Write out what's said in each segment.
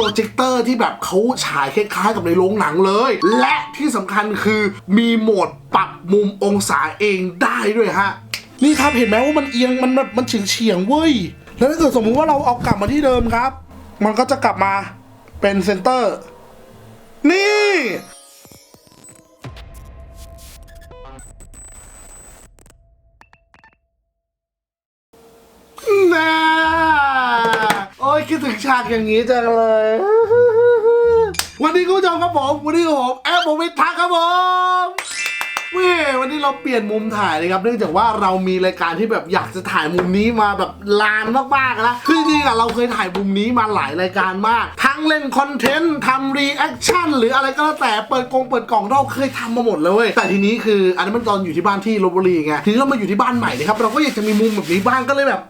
รเจคเตอร์ที่แบบเขาฉายคล้ายๆกับในโรงหนังเลย และที่สำคัญคือมีโหมดปรับมุมองศาเองได้ด้วยฮะ นี่ครับเห็นไหมว่ามันเอียงมันแบบมันเฉียงเฉียงๆเว้ย แล้วถ้าเกิดสมมุติว่าเราเอากลับมาที่เดิมครับ มันก็จะกลับมาเป็นเซนเตอร์ นี่น่า โอ้ยคิดถึงฉากอย่างนี้จังเลย วันนี้คุณผู้ชมครับผมวันนี้ผมแอปผมไปทักครับผมเว้ยวันนี้เราเปลี่ยนมุมถ่ายเลยครับ เนื่องจากว่าเรามีรายการที่แบบอยากจะถ่ายมุมนี้มาแบบลานมากๆนะคือจริงๆอะเราเคยถ่ายมุมนี้มาหลายรายการมาก ทั้งเล่นคอนเทนต์ทำรีแอคชั่นหรืออะไรก็แล้วแต่เปิดกงเปิดกล่องเราเคยทำมาหมดเลยเว้ยแต่ทีนี้คืออันนั้นมันตอนอยู่ที่บ้านที่ลบบุรีไงทีนี้เรามาอยู่ที่บ้านใหม่นะครับเราก็อยากจะมีมุมแบบนี้บ้างก็เลยแบบ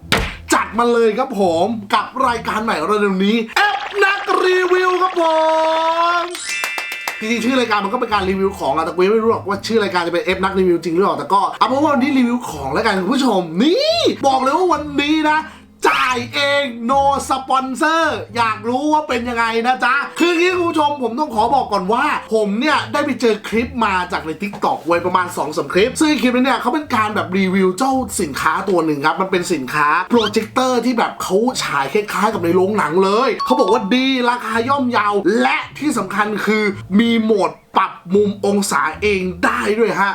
มาเลยครับผมกับรายการใหม่ของเราเร็วนี้แอปนักรีวิวครับผมจริงๆชื่อรายการมันก็เป็นการรีวิวของอะแต่กูยังไม่รู้หรอกว่าชื่อรายการจะเป็นเอฟนักรีวิวจริงหรือเปล่าแต่ก็เอาเป็นว่าวันนี้รีวิวของแล้วกันคุณผู้ชมนี่ บอกเลยว่าวันนี้นะ จ่ายเอง no สปอนเซอร์อยากรู้ว่าเป็นยังไงนะจ๊ะ คืออย่างนี้คุณผู้ชมผมต้องขอบอกก่อนว่า ผมเนี่ย ได้ไปเจอคลิปมาจากใน t ิ k t o k ไว้ประมาณ2อสคลิป ซึ่งคลิปนี้เนี่ยเขาเป็นการแบบรีวิวเจ้าสินค้าตัวหนึ่งครับ มันเป็นสินค้าโปรเจคเตอร์ที่แบบเขาฉายคล้ายๆกับในโรงหนังเลย เขาบอกว่าดีราคาย่อมเยาว และที่สำคัญคือมีโหมดปรับมุมองศาเองได้ด้วยฮะ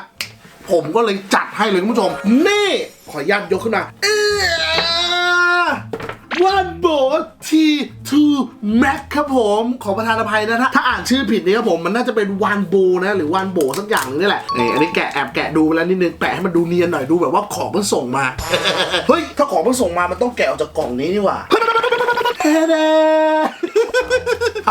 ผมก็เลยจัดให้เลยคุณผู้ชมนี่ขออนุญาตยกขึ้นมาเออ วันโบทีทูแม็กครับผม ขอประธานอภัยนะถ้าถ้าอ่านชื่อผิดนี่ครับผมมันน่าจะเป็นวันโบนะหรือวันโบสักอย่างนึงนี่แหละนี่อันนี้แกะแอบแกะดูไปแล้วนิดนึงแปะให้มันดูเนียนหน่อยดูแบบว่าของเพิ่งส่งมา เฮ้ย ถ้าของเพิ่งส่งมามันต้องแกะออกจากกล่องนี้นี่หว่าแน่ๆท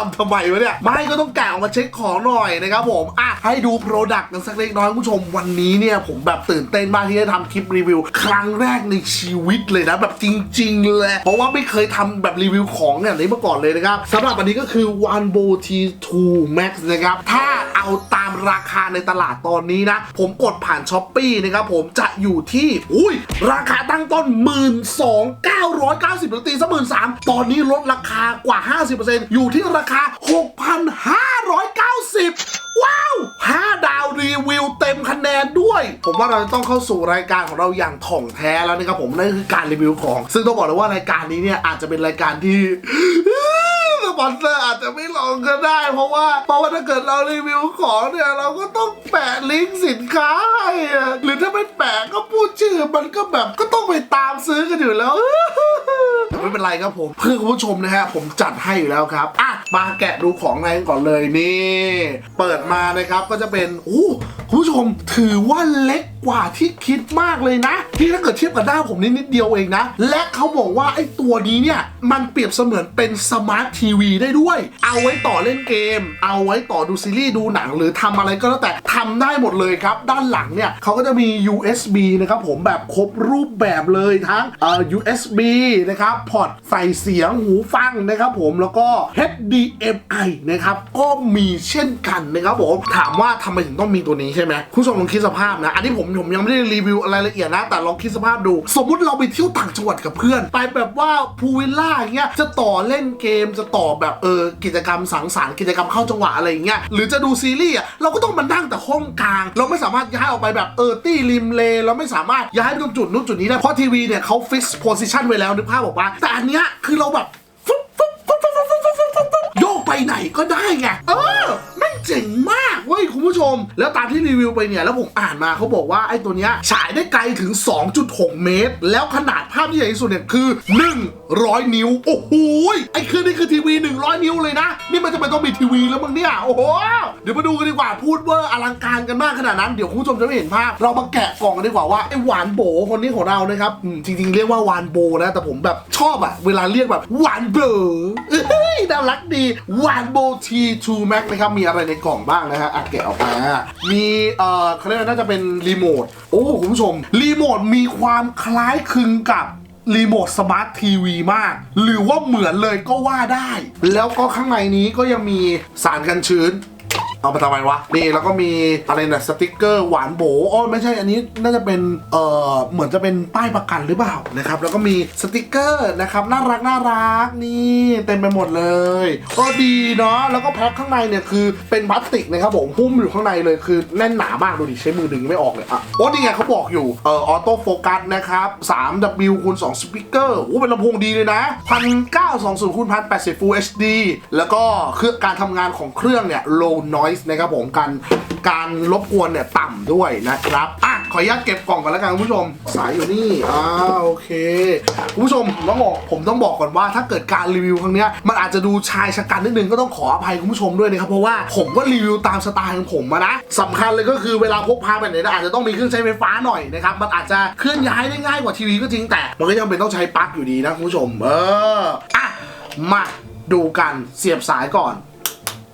ำทำไมวะเนี่ย ไม่ก็ต้องแกะออกมาเช็คของหน่อยนะครับผม อะ ให้ดูโปรดักต์กันสักเล็กน้อยคุณผู้ชมวันนี้เนี่ย ผมแบบตื่นเต้นมากที่ได้ทำคลิปรีวิว ครั้งแรกในชีวิตเลยนะ แบบจริง ๆ เลย เพราะว่าไม่เคยทำแบบรีวิวของอย่างนี้มาก่อนเลยนะครับสำหรับอันนี้ก็คือ One b o T2 Max นะครับถ้า เอาตามราคาในตลาดตอนนี้นะ ผมกดผ่านช้อปปีนะครับผมจะอยู่ที่อุ้ยราคาตั้งต้น 12,990หรือตีซะหมื่นสามตอนนี้ลดราคากว่า 50%อยู่ที่ราคา 6,590 ว้าว 5 ดาวรีวิวเต็มคะแนนด้วย ผมว่าเราจะต้องเข้าสู่รายการของเราอย่างถ่องแท้แล้วนะครับผมนั่นคือการรีวิวของ ซึ่งต้องบอกเลยว่ารายการนี้เนี่ยอาจจะเป็นรายการที่ ปอนเซอร์อาจจะไม่ลองก็ได้ เพราะว่า เพราะว่าถ้าเกิดเรารีวิวของเนี่ยเราก็ต้องแปะลิงก์สินค้าให้หรือถ้าไม่แปะก็พูดชื่อมันก็แบบก็ต้องไปตามซื้อกันอยู่แล้วแต่ไม่เป็นไรครับผมเพื่อคุณผู้ชมนะฮะผมจัดให้อยู่แล้วครับอะมาแกะดูของในกันก่อนเลยนี่ เปิดมานะครับก็จะเป็นอู้คุณผู้ชมถือว่าเล็ก กว่าที่คิดมากเลยนะที่ถ้าเกิดเทียบกับด้าผมนี่นิดเดียวเองนะ และเขาบอกว่าไอ้ตัวนี้เนี่ย มันเปรียบเสมือนเป็นสมาร์ททีวีได้ด้วย เอาไว้ต่อเล่นเกม เอาไว้ต่อดูซีรีส์ดูหนังหรือทำอะไรก็แล้วแต่ทำได้หมดเลยครับ ด้านหลังเนี่ยเขาก็จะมี USB นะครับผมแบบครบรูปแบบเลยทั้งเอ่อ USB นะครับพอร์ตใส่เสียงหูฟังนะครับผมแล้วก็ HDMI นะครับก็มีเช่นกันนะครับผมถามว่าทำไมถึงต้องมีตัวนี้ใช่ไหมคุณผู้ชมลองคิดสภาพนะ อันนี้ผมผมยังไม่ได้รีวิวอะไรละเอียดนะ แต่ลองคิดสภาพดู สมมุติเราไปเที่ยวต่างจังหวัดกับเพื่อน ไปแบบว่าพูวิลล่าอย่างเงี้ยจะต่อเล่นเกมจะต่อแบบเออกิจกรรมสังสรรค์กิจกรรมเข้าจังหวะอะไรอย่างเงี้ยหรือจะดูซีรีส์อะเราก็ต้องมานั่งแต่ห้องกลาง เราไม่สามารถย้ายออกไปแบบเออตี้ริมเลเราไม่สามารถย้ายไปตรงจุดนู้นจุดนี้ได้เพราะทีวีเนี่ยเขาฟิกโพสิชันไว้แล้วนึกภาพบอกว่าแต่อันเนี้ยคือเราแบบบโยกไปไหนก็ได้ไงเออ ยคุณผู้ชม แล้วตามที่รีวิวไปเนี่ย แล้วผมอ่านมาเขาบอกว่าไอ้ตัวเนี้ยฉายได้ไกลถึง 2.6 เมตร แล้วขนาดภาพที่ใหญ่ที่สุดเนี่ยคือ 100 นิ้ว โอ้โหไอ้คือนี่คือทีวี 100 นิ้วเลยนะ นี่มันจะไปต้องมีทีวีแล้วมั้งเนี่ย โอ้โห เดี๋ยวมาดูกันดีกว่า พูดเวอร์อลังการกันมากขนาดนั้น เดี๋ยวคุณผู้ชมจะไม่เห็นภาพ เรามาแกะกล่องกันดีกว่าว่าไอ้หวานโบคนนี้ของเรานะครับจริงๆ เรียกว่าหวานโบนะ แต่ผมแบบชอบอะเวลาเรียกแบบหวานโบอน่ารักดีหวานโบ T2 Max นะครับ มีอะไรในกล่องบ้างนะฮะอะแกะออกมา มีเอ่อเขาเรียกน่าจะเป็นรีโมท โอ้คุณผู้ชม รีโมทมีความคล้ายคลึงกับ รีโมทสมาร์ททีวีมาก หรือว่าเหมือนเลยก็ว่าได้ แล้วก็ข้างในนี้ก็ยังมีสารกันชื้น เอาไปทำไมวะ นี่แล้วก็มีอะไรนะสติกเกอร์หวานโบอ๋อไม่ใช่อันนี้น่าจะเป็นเอ่อเหมือนจะเป็นป้ายประกันหรือเปล่านะครับแล้วก็มีสติกเกอร์นะครับน่ารักน่ารักนี่เต็มไปหมดเลย ก็ดีเนาะแล้วก็แพ็คข้างในเนี่ยคือเป็นพลาสติกนะครับผมหุ้มอยู่ข้างในเลยคือแน่นหนามากดูดิใช้มือดึงไม่ออกเลยอะโอ้นี่ไงเขาบอกอยู่เอ่อออโต้โฟกัสนะครับ 3W คูณ2สปีกเกอร์โอ้เป็นลำโพงดีเลยนะ1920คูณ1080 Full HD แล้วก็เครื่องการทำงานของเครื่องเนี่ย low noise นะครับผมการการรบกวนเนี่ยต่ำด้วยนะครับอะขออนุญาตเก็บกล่องก่อนแล้วกันคุณผู้ชม สายอยู่นี่อ่าโอเคคุณผู้ชมต้องบอกผมต้องบอกก่อนว่าถ้าเกิดการรีวิวครั้งเนี้ยมันอาจจะดูชายชะกันนิดนึงก็ต้องขออภัยคุณผู้ชมด้วยนะครับเพราะว่าผมก็รีวิวตามสไตล์ของผมอะนะสำคัญเลยก็คือเวลาพกพาไปไหนอาจจะต้องมีเครื่องใช้ไฟฟ้าหน่อยนะครับมันอาจจะเคลื่อนย้ายได้ง่ายกว่าทีวีก็จริงแต่ มันก็ยังเป็นต้องใช้ปลั๊กอยู่ดีนะคุณผู้ชมเอออะมาดูกันเสียบสายก่อน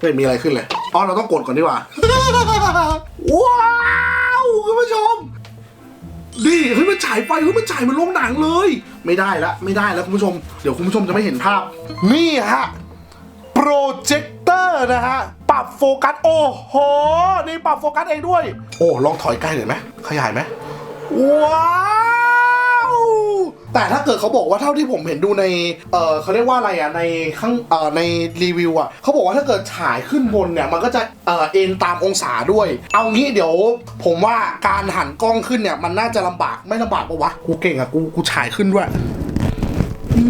ไม่มีอะไรขึ้นเลย อ๋อ เราต้องกดก่อนดีกว่า ว้าวคุณผู้ชมดีเฮ้ยมันฉายไฟเฮ้ยมันฉายเหมันโรงหนังเลย ไม่ได้ละไม่ได้แล้วคุณผู้ชม เดี๋ยวคุณผู้ชมจะไม่เห็นภาพ นี่ฮะโปรเจคเตอร์นะฮะ ปรับโฟกัส โอ้โห นี่ปรับโฟกัสเองด้วย โอ้ ลองถอยใกล้หน่อยไหมขยายไหมว้าว แต่ถ้าเกิดเขาบอกว่าเท่าที่ผมเห็นดูใน เออเขาเรียกว่าอะไรอะ ในข้าง เออในรีวิวอะเขาบอกว่าถ้าเกิดฉายขึ้นบนเนี่ย มันก็จะ เออเอ็นตามองศาด้วย เอางี้เดี๋ยว ผมว่าการหันกล้องขึ้นเนี่ย มันน่าจะลำบาก ไม่ลำบากปะวะ กูเก่งอะ กู กูฉายขึ้นด้วย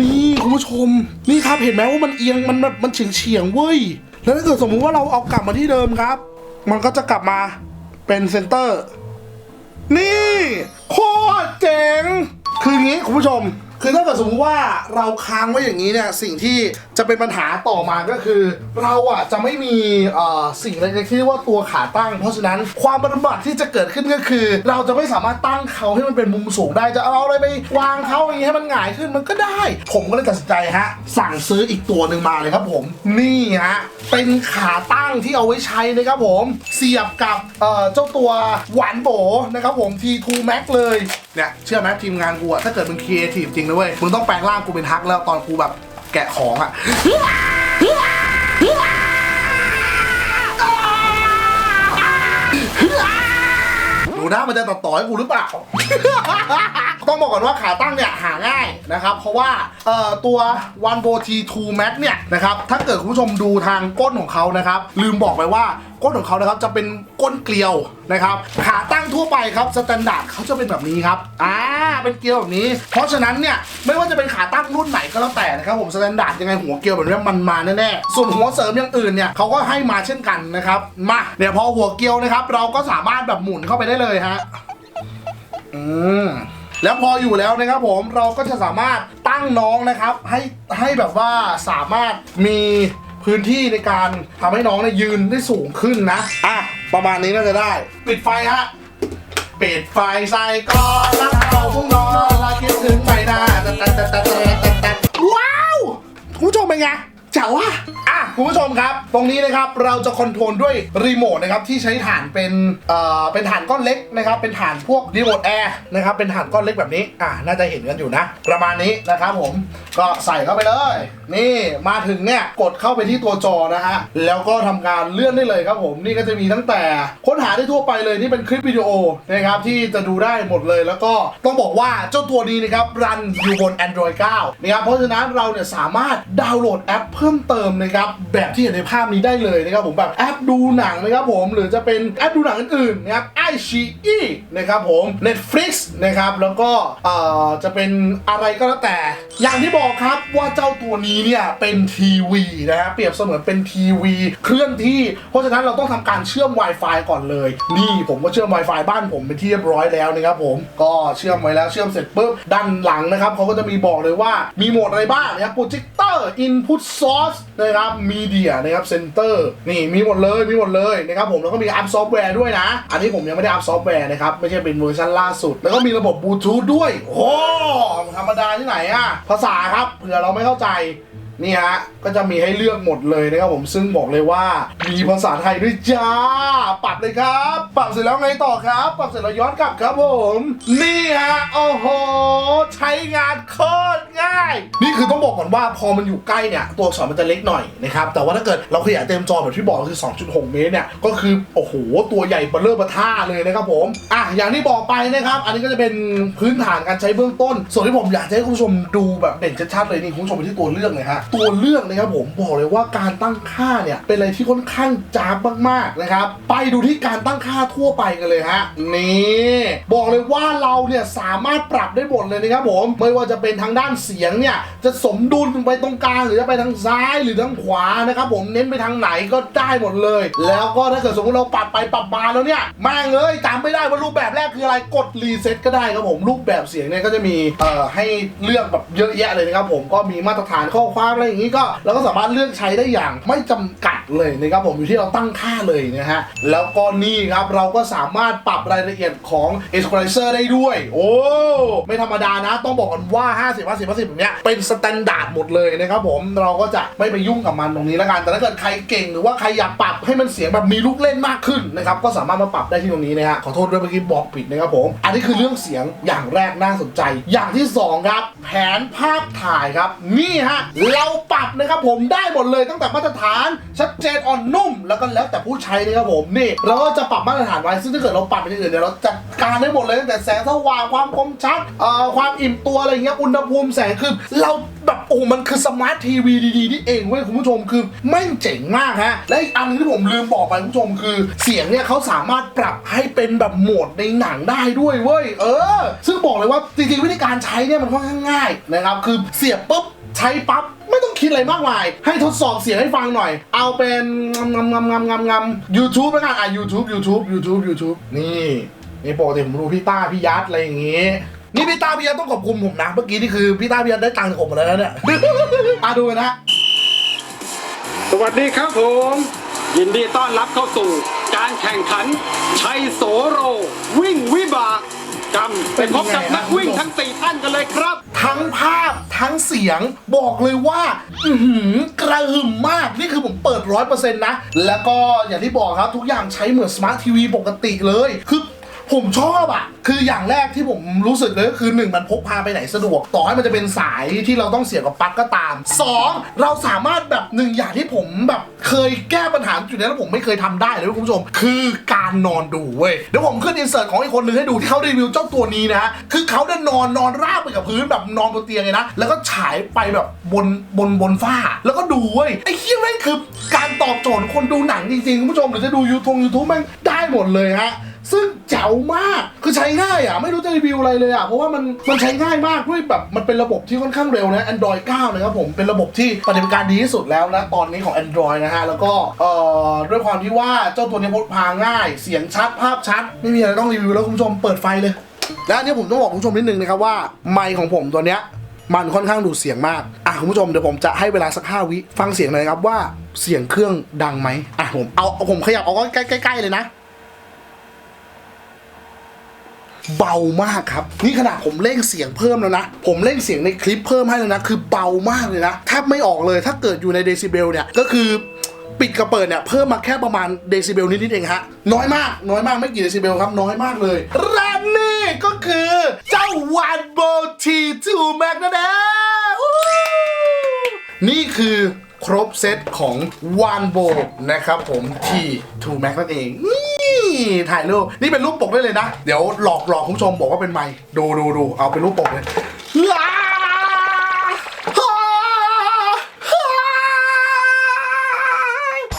นี่คุณผู้ชม นี่ครับ เห็นไหมว่ามันเอียง มันแบบ มันเฉียงเฉียงเว้ย แล้วถ้าเกิดสมมุติว่าเราเอากลับมาที่เดิมครับ มันก็จะกลับมาเป็นเซนเตอร์ นี่ โคตรเจ๋ง คืออย่างนี้คุณผู้ชม คือถ้าเกิดสมมติว่าเราค้างไว้อย่างนี้เนี่ยสิ่งที่จะเป็นปัญหาต่อมาก็คือ เราอะจะไม่มีเอ่อสิ่งเล็กๆที่เรียกว่าตัวขาตั้ง เพราะฉะนั้นความบันบัดที่จะเกิดขึ้นก็คือ เราจะไม่สามารถตั้งเขาให้มันเป็นมุมสูงได้จะเอาอะไรไปวางเขาอย่างนี้ให้มันหงายขึ้นมันก็ได้ ผมก็เลยตัดสินใจฮะสั่งซื้ออีกตัวหนึ่งมาเลยครับผมนี่ฮะเป็นขาตั้งที่เอาไว้ใช้นะครับผม เสียบกับเอ่อเจ้าตัวหวานโบนะครับผม T2 Max เลยเนี่ยเชื่อไหมทีมงานกูอะถ้าเกิดมึงครีเอทีฟจริงนะเว้ย มึงต้องแปลงร่างกูเป็นฮักแล้วตอนกูแบบแกะของอะดูนะมันจะตัดต่อให้กูหรือเปล่า ต้องบอกก่อนว่าขาตั้งเนี่ยหาง่ายนะครับ เพราะว่าเอ่อตัว One Pro T2 Max เนี่ยนะครับถ้าเกิดคุณผู้ชมดูทางก้นของเขานะครับลืมบอกไปว่าก้นของเขานะครับจะเป็นก้นเกลียวนะครับขาตั้งทั่วไปครับสแตนดาร์ดเขาจะเป็นแบบนี้ครับอ่าเป็นเกลียวแบบนี้ เพราะฉะนั้นเนี่ยไม่ว่าจะเป็นขาตั้งรุ่นไหนก็แล้วแต่นะครับผมสแตนดาร์ดยังไงหัวเกลียวแบบนี้มันมาแน่ๆส่วนหัวเสริมอย่างอื่นเนี่ยเขาก็ให้มาเช่นกันนะครับมาเดี๋ยวพอหัวเกลียวนะครับ เราก็สามารถแบบหมุนเข้าไปได้เลยฮะอืม แล้วพออยู่แล้วนะครับผมเราก็จะสามารถตั้งน้องนะครับ ให้ให้แบบว่าสามารถมีพื้นที่ในการทำให้น้องเนี่ยยืนได้สูงขึ้นนะอะประมาณนี้น่าจะได้ ปิดไฟฮะปิดไฟใส่ก่อนแล้วเอาพวกนอนและคิดถึงใบหน้าแต่แต่แต่แต่แต่แต่ว้าวคุณผู้ชมเป็นไงเจ๋วอะอะคุณผู้ชมครับ ตรงนี้นะครับเราจะคอนโทรลด้วยรีโมทนะครับที่ใช้ฐานเป็นเอ่อเป็นฐานก้อนเล็กนะครับเป็นฐานพวกรีโมทแอร์นะครับเป็นฐานก้อนเล็กแบบนี้อะน่าจะเห็นกันอยู่นะ ประมาณนี้นะครับผมก็ใส่เข้าไปเลย นี่มาถึงเนี่ยกดเข้าไปที่ตัวจอนะฮะแล้วก็ทำการเลื่อนได้เลยครับผมนี่ก็จะมีตั้งแต่ค้นหาได้ทั่วไปเลยนี่เป็นคลิปวิดีโอนะครับที่จะดูได้หมดเลยแล้วก็ต้องบอกว่าเจ้าตัวนี้นะครับรันอยู่บน Android 9นะครับเพราะฉะนั้นเราเนี่ยสามารถดาวน์โหลดแอปเพิ่มเติมนะครับแบบที่เห็นในภาพนี้ได้เลยนะครับผมแบบแอปดูหนังนะครับผมหรือจะเป็นแอปดูหนังอื่นๆนะครับไอชีอีนะครับผม Netflix นะครับแล้วก็เอ่อจะเป็นอะไรก็แล้วแต่ อย่างที่บอกครับว่าเจ้าตัวนี้เนี่ยเป็นทีวีนะฮะเปรียบเสมือนเป็นทีวีเคลื่อนที่เพราะฉะนั้นเราต้องทำการเชื่อม Wi-Fi ก่อนเลย นี่ผมก็เชื่อม Wi-Fi บ้านผมเป็นที่เรียบร้อยแล้วนะครับผมก็เชื่อมไว้แล้วเชื่อมเสร็จปุ๊บด้านหลังนะครับเขาก็จะมีบอกเลยว่ามีโหมดอะไรบ้างนะครับ projector input source นะครับมีเดียนะครับเซนเตอร์นี่มีหมดเลยมีหมดเลยนะครับผมแล้วก็มีอัพซอฟต์แวร์ด้วยนะ อันนี้ผมยังไม่ได้อัพซอฟต์แวร์นะครับ ไม่ใช่เป็นเวอร์ชันล่าสุด แล้วก็มีระบบบลูทูธด้วย โอ้ธรรมดาที่ไหนอะภาษาครับเผื่อเราไม่เข้าใจ นี่ฮะ ก็จะมีให้เลือกหมดเลยนะครับผมซึ่งบอกเลยว่า มีภาษาไทยด้วยจ้า ปรับเลยครับ ปรับเสร็จแล้วไงต่อครับ ปรับเสร็จแล้วย้อนกลับครับผม นี่ฮะ โอ้โห ใช้งานโคตรง่าย นี่คือต้องบอกก่อนว่าพอมันอยู่ใกล้เนี่ย ตัวอักษรมันจะเล็กหน่อยนะครับ แต่ว่าถ้าเกิดเราขยายเต็มจอแบบที่บอกคือ 2.6 เมตรเนี่ย ก็คือ โอ้โห ตัวใหญ่เบลเลอร์บะท่าเลยนะครับผม อะ อย่างที่บอกไปนะครับ อันนี้ก็จะเป็นพื้นฐานการใช้เบื้องต้น ส่วนที่ผมอยากให้คุณผู้ชมดูแบบเด่นชัดๆเลยนี่คุณผู้ชมไปที่ตัวเลือกเลยฮะตัวเลือกนะครับผมบอกเลยว่าการตั้งค่าเนี่ยเป็นอะไรที่ค่อนข้างจ้าบมากๆนะครับ ไปดูที่การตั้งค่าทั่วไปกันเลยฮะนี่บอกเลยว่าเราเนี่ยสามารถปรับได้หมดเลยนะครับผมไม่ว่าจะเป็นทางด้านเสียงเนี่ยจะสมดุลไปตรงกลางหรือจะไปทางซ้ายหรือทางขวานะครับผมเน้นไปทางไหนก็ได้หมดเลย แล้วก็ถ้าเกิดสมมติเราปรับไปปรับมาแล้วเนี่ยแม่งเอ้ยจำไม่ได้ว่ารูปแบบแรกคืออะไรกดรีเซ็ตก็ได้ครับผมรูปแบบเสียงเนี่ยก็จะมีเอ่อให้เลือกแบบเยอะแยะเลยนะครับผมก็มีมาตรฐานข้อความอะไรอย่างนี้ก็เราก็สามารถเลือกใช้ได้อย่างไม่จำกัด เลยนะครับผมอยู่ที่เราตั้งค่าเลยนะฮะแล้วก็นี่ครับเราก็สามารถปรับรายละเอียดของ e q u a l i z e r ได้ด้วย โอ้ ไม่ธรรมดานะ ต้องบอกกันว่า 50 50 50แบบเนี้ยเป็นสแตนดาร์ดหมดเลยนะครับผมเราก็จะไม่ไปยุ่งกับมันตรงนี้แล้วกันแต่ถ้าเกิดใครเก่งหรือว่าใครอยากปรับให้มันเสียงแบบมีลูกเล่นมากขึ้นนะครับก็สามารถมาปรับได้ที่ตรงนี้นะฮะขอโทษด้วยเมื่อกี้บอกผิดนะครับผม อันนี้คือเรื่องเสียงอย่างแรกน่าสนใจ อย่างที่สองครับ แผนภาพถ่ายครับ นี่ฮะเราปรับนะครับผมได้หมดเลยตั้งแต่มาตรฐานชัดเจนอ่อนนุ่มแล้วก็แล้วแต่ผู้ใช้นะครับผมนี่เราก็จะปรับมาตรฐานไว้ซึ่งถ้าเกิดเราปรับไปที่อื่นเนี่ยเราจัดการได้หมดเลยตั้งแต่แสงสว่างความคมชัดเอ่อความอิ่มตัวอะไรเงี้ยอุณหภูมิแสงคือเราแบบโอ้มันคือสมาร์ททีวีดีๆนี่เองเว้ยคุณผู้ชมคือแม่เจ๋งมากฮะและอีกอันนึงที่ผมลืมบอกไปคุณผู้ชมคือ เสียงเนี่ยเขาสามารถปรับให้เป็นแบบโหมดในหนังได้ด้วยเว้ยเออ ซึ่งบอกเลยว่าจริงๆวิธีการใช้เนี่ยมันค่อนข้างง่ายนะครับคือเสียบปุ๊บ ใช้ปั๊บไม่ต้องคิดอะไรมากมาย ให้ทดสอบเสียงให้ฟังหน่อย เอาเป็นงำงำงำงำงำ YouTube แล้วกันอะ YouTube YouTube YouTube YouTube นี่นี่ปกติผมดูพี่ต้าพี่ยัดอะไรอย่างงี้นี่พี่ต้าพี่ยัดต้องขอบคุณผมนะเมื่อกี้นี่คือพี่ต้าพี่ยัดได้ตังค์จากผมมดแล้วนะเนี่ย อะดูนนะ สวัสดีครับผม ยินดีต้อนรับเข้าสู่ การแข่งขันชัยโสโร วิ่งวิบาก กรรมไปพบกับนักวิ่งทั้งสี่ท่านกันเลยครับ ทั้งภาพทั้งเสียงบอกเลยว่าอือหือกระหึ่มมากนี่คือผมเปิดร้อยเปอร์เซ็นต์นะ แล้วก็อย่างที่บอกครับทุกอย่างใช้เหมือนสมาร์ททีวีปกติเลยคือ ผมชอบอะคืออย่างแรกที่ผมรู้สึกเลยก็คือหนึ่งมันพกพาไปไหนสะดวก ต่อให้มันจะเป็นสายที่เราต้องเสียบกับปลั๊กก็ตามสองเราสามารถแบบหนึ่งอย่างที่ผมแบบเคยแก้ปัญหาจุดนี้แล้วผมไม่เคยทำได้เลยคุณผู้ชม คือการนอนดูเว้ยเดี๋ยวผมขึ้นอินเสิร์ตของอีกคนนึงให้ดูที่เขารีวิวเจ้าตัวนี้นะคือเขาเนี่ยนอนนอนราบไปกับพื้นแบบนอนบนเตียงเลยนะแล้วก็ฉายไปแบบบนบนบนฝ้า แล้วก็ดูเว้ยไอ้เหี้ยแม่งคือการตอบโจทย์คนดูหนังจริงๆคุณผู้ชมหรือจะดูยูทงยูทูบแม่งได้หมดเลยฮะ ซึ่งแจ๋วมากคือใช้ง่ายอะ ไม่รู้จะรีวิวอะไรเลยอะ เพราะว่ามันมันใช้ง่ายมากด้วยแบบมันเป็นระบบที่ค่อนข้างเร็วนะ Android 9นะครับผมเป็นระบบที่ปฏิบัติการดีที่สุดแล้วนะตอนนี้ของ Android นะฮะ แล้วก็เอ่อด้วยความที่ว่าเจ้าตัวนี้พกพาง่าย เสียงชัดภาพชัด ไม่มีอะไรต้องรีวิวแล้วคุณผู้ชมเปิดไฟเลยและอันนี้ผมต้องบอกคุณผู้ชมนิดนึงนะครับว่าไมค์ของผมตัวเนี้ยมันค่อนข้างดูดเสียงมาก อะคุณผู้ชมเดี๋ยวผมจะให้เวลาสักห้าวิ ฟังเสียงหน่อยครับว่าเสียงเครื่องดังไหมอะผมเอาเอาผมขยับเอาใกล้ๆเลยนะ เบามากครับ นี่ขนาดผมเร่งเสียงเพิ่มแล้วนะ ผมเร่งเสียงในคลิปเพิ่มให้แล้วนะ คือเบามากเลยนะแทบไม่ออกเลยถ้าเกิดอยู่ในเดซิเบลเนี่ยก็คือปิดกับเปิดเนี่ยเพิ่มมาแค่ประมาณเดซิเบลนิดๆเองฮะ น้อยมากน้อยมากไม่กี่เดซิเบลครับ น้อยมากเลยและนี่ก็คือเจ้าวันโบทีทูแม็กนะนะอู้นี่คือครบเซตของวานโบนะครับผมที่2 Max นั่นเองนี่ ถ่ายรูปนี่เป็นรูปปกได้เลยนะ เดี๋ยวหลอกหลอกคุณผู้ชมบอกว่าเป็นไม้ดูดูดูเอาเป็นรูปปกเลยว้าฮ่าฮ่า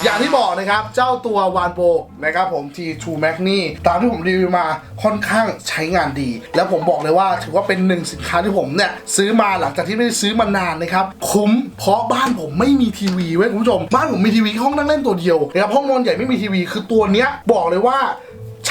อย่างที่บอก นะครับ เจ้าตัววานโบนะครับผม T2 Max นี่ตามที่ผมรีวิวมาค่อนข้างใช้งานดี แล้วผมบอกเลยว่าถือว่าเป็นหนึ่งสินค้าที่ผมเนี่ยซื้อมาหลังจากที่ไม่ได้ซื้อมานานนะครับคุ้มเพราะบ้านผมไม่มีทีวีเว้ยคุณผู้ชมบ้านผมมีทีวีห้องนั่งเล่นตัวเดียวนะครับห้องนอนใหญ่ไม่มีทีวีคือตัวเนี้ยบอกเลยว่า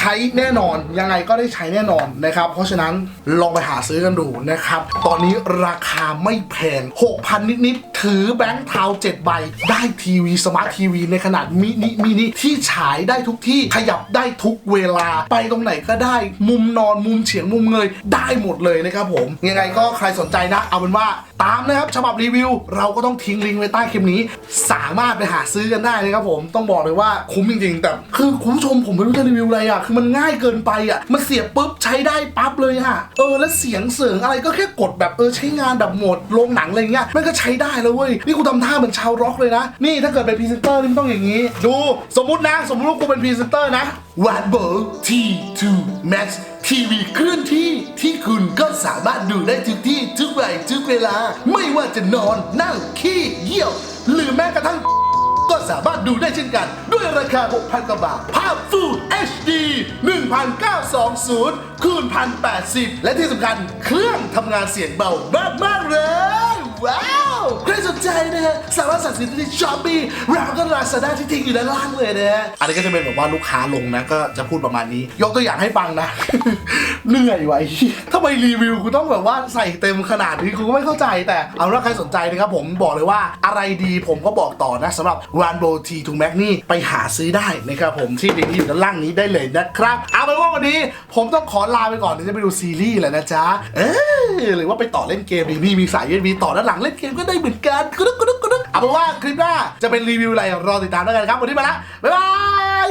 ช้แน่นอน ยังไงก็ได้ใช้แน่นอนนะครับ เพราะฉะนั้นลองไปหาซื้อกันดูนะครับ ตอนนี้ราคาไม่แพง 6,000 นิดๆ ถือแบงค์เทา7ใบ ได้ทีวีสมาร์ททีวีในขนาดมินิมินิที่ฉายได้ทุกที่ขยับได้ทุกเวลา ไปตรงไหนก็ได้มุมนอนมุมเฉียงมุมเงยได้หมดเลยนะครับผมยังไงก็ใครสนใจนะ เอาเป็นว่า ตามนะครับฉบับรีวิว เราก็ต้องทิ้งลิงก์ไว้ใต้คลิปนี้ สามารถไปหาซื้อกันได้นะครับผมต้องบอกเลยว่าคุ้มจริงๆ แต่คือคุณผู้ชมผมไม่รู้จะรีวิวอะไรอะคือมันง่ายเกินไปอะมันเสียบปุ๊บใช้ได้ปั๊บเลยอะเออแล้วเสียงเสริงอะไรก็แค่กดแบบเออใช้งานแบบโหมดโรงหนังอะไรเงี้ยมันก็ใช้ได้แล้วเว้ยนี่กูทำท่าเหมือนชาวร็อกเลยนะ นี่ถ้าเกิดเป็นพรีเซนเตอร์นี่มันต้องอย่างนี้ ดูสมมตินะ สมมติว่ากูเป็นพรีเซนเตอร์นะ w a n b o T2 Max ทีวีเคลื่อนที่ที่คุณก็สามารถดูได้ทุกที่ทุกวัยทุกเวลา ไม่ว่าจะนอนนั่งขี้เยี่ยว หรือแม้กระทั่ง ก็สามารถดูได้เช่นกัน ด้วยราคา 6,000กว่าบาท ภาพ Full HD 1920คูณ1080 และที่สำคัญเครื่องทำงานเสียงเบามาก ๆ เลย ว้าว ใครสนใจนะฮะสามารถสั่งซื้อได้ที่ช้อปปี้เราก็ลาซาด้าที่ทิ้งอยู่ด้านล่างเลยนะฮะอันนี้ก็จะเป็นแบบว่าลูกค้าลงนะก็จะพูดประมาณนี้ ยกตัวอย่างให้ฟังนะ เหนื่อยไว้ทำไมรีวิวกูต้องแบบว่าใส่เต็มขนาดนี้กูก็ไม่เข้าใจแต่เอาเป็นว่าใครสนใจนะครับผมบอกเลยว่าอะไรดีผมก็บอกต่อนะสำหรับ r a n b o T ทูแม็กนี่ไปหาซื้อได้นะครับผมที่ลิงก์ที่อยู่ด้านล่างนี้ได้เลยนะครับ เอาเป็นว่าวันนี้ผมต้องขอลาไปก่อนเดี๋ยวจะไปดูซีรีส์แหละนะจ๊ะเออหรือว่าไปต่อเล่นเกมดีนี่มีสาย USB ต่อด้านหลังเล่นเกมก็ได้เหมือนกันกรุ๊กกรุ๊กกรุ๊กเอาเป็นว่าคลิปหน้าจะเป็นรีวิวอะไรรอติดตามแล้วกันครับวันนี้มาละบ๊ายบาย